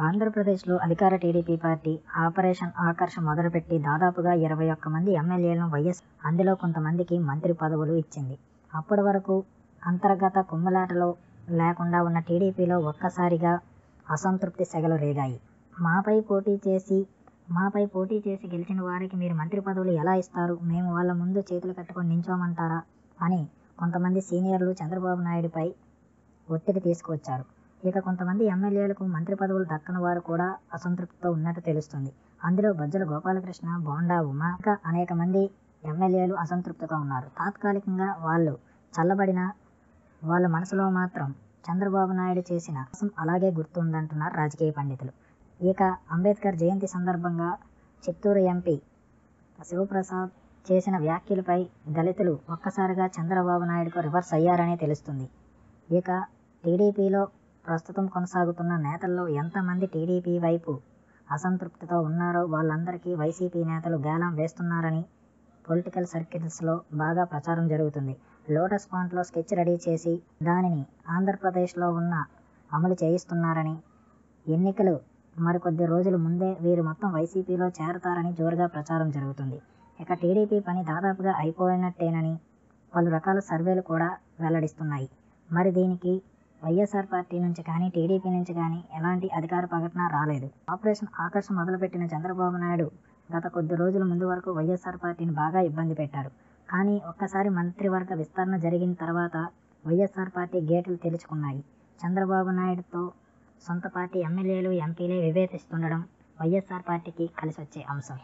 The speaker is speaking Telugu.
ఆంధ్రప్రదేశ్లో అధికార టీడీపీ పార్టీ ఆపరేషన్ ఆకర్ష మొదలుపెట్టి దాదాపుగా ఇరవై ఒక్క మంది ఎమ్మెల్యేలను వైఎస్ అందులో కొంతమందికి మంత్రి పదవులు ఇచ్చింది. అప్పటి వరకు అంతర్గత కుమ్మలాటలో లేకుండా ఉన్న టీడీపీలో ఒక్కసారిగా అసంతృప్తి సెగలు రేగాయి. మాపై పోటీ చేసి మాపై పోటీ చేసి గెలిచిన వారికి మీరు మంత్రి పదవులు ఎలా ఇస్తారు? మేము వాళ్ళ ముందు చేతులు కట్టుకొని నించోమంటారా? అని కొంతమంది సీనియర్లు చంద్రబాబు నాయుడుపై ఒత్తిడి తీసుకువచ్చారు. ఇక కొంతమంది ఎమ్మెల్యేలకు మంత్రి పదవులు దక్కని వారు కూడా అసంతృప్తితో ఉన్నట్టు తెలుస్తుంది. అందులో బజ్జల గోపాలకృష్ణ బోండా ఉమా ఇంకా అనేక మంది ఎమ్మెల్యేలు అసంతృప్తిగా ఉన్నారు. తాత్కాలికంగా వాళ్ళు చల్లబడిన వాళ్ళ మనసులో మాత్రం చంద్రబాబు నాయుడు చేసిన అలాగే గుర్తుందంటున్నారు రాజకీయ పండితులు. ఇక అంబేద్కర్ జయంతి సందర్భంగా చిత్తూరు ఎంపీ శివప్రసాద్ చేసిన వ్యాఖ్యలపై దళితులు ఒక్కసారిగా చంద్రబాబు నాయుడుకు రివర్స్ అయ్యారనే తెలుస్తుంది. ఇక టీడీపీలో ప్రస్తుతం కొనసాగుతున్న నేతల్లో ఎంతమంది టీడీపీ వైపు అసంతృప్తితో ఉన్నారో వాళ్ళందరికీ వైసీపీ నేతలు గేలం వేస్తున్నారని పొలిటికల్ సర్కిల్స్లో బాగా ప్రచారం జరుగుతుంది. లోటస్ పాయింట్లో స్కెచ్ రెడీ చేసి దానిని ఆంధ్రప్రదేశ్లో ఉన్న అమలు చేయిస్తున్నారని ఎన్నికలు మరికొద్ది రోజుల ముందే వీరు మొత్తం వైసీపీలో చేరతారని జోరుగా ప్రచారం జరుగుతుంది. ఇక టీడీపీ పని దాదాపుగా అయిపోయినట్టేనని పలు రకాల సర్వేలు కూడా వెల్లడిస్తున్నాయి. మరి దీనికి వైఎస్ఆర్ పార్టీ నుంచి కానీ టీడీపీ నుంచి కానీ ఎలాంటి అధికార ప్రకటన రాలేదు. ఆపరేషన్ ఆకర్ష మొదలుపెట్టిన చంద్రబాబు నాయుడు గత కొద్ది రోజుల ముందు వరకు వైఎస్ఆర్ పార్టీని బాగా ఇబ్బంది పెట్టారు కానీ ఒక్కసారి మంత్రివర్గ విస్తరణ జరిగిన తర్వాత వైఎస్ఆర్ పార్టీ గేట్లు తెరుచుకున్నాయి. చంద్రబాబు నాయుడుతో సొంత పార్టీ ఎమ్మెల్యేలు ఎంపీలే విభేదిస్తుండడం వైఎస్ఆర్ పార్టీకి కలిసి వచ్చే అంశం.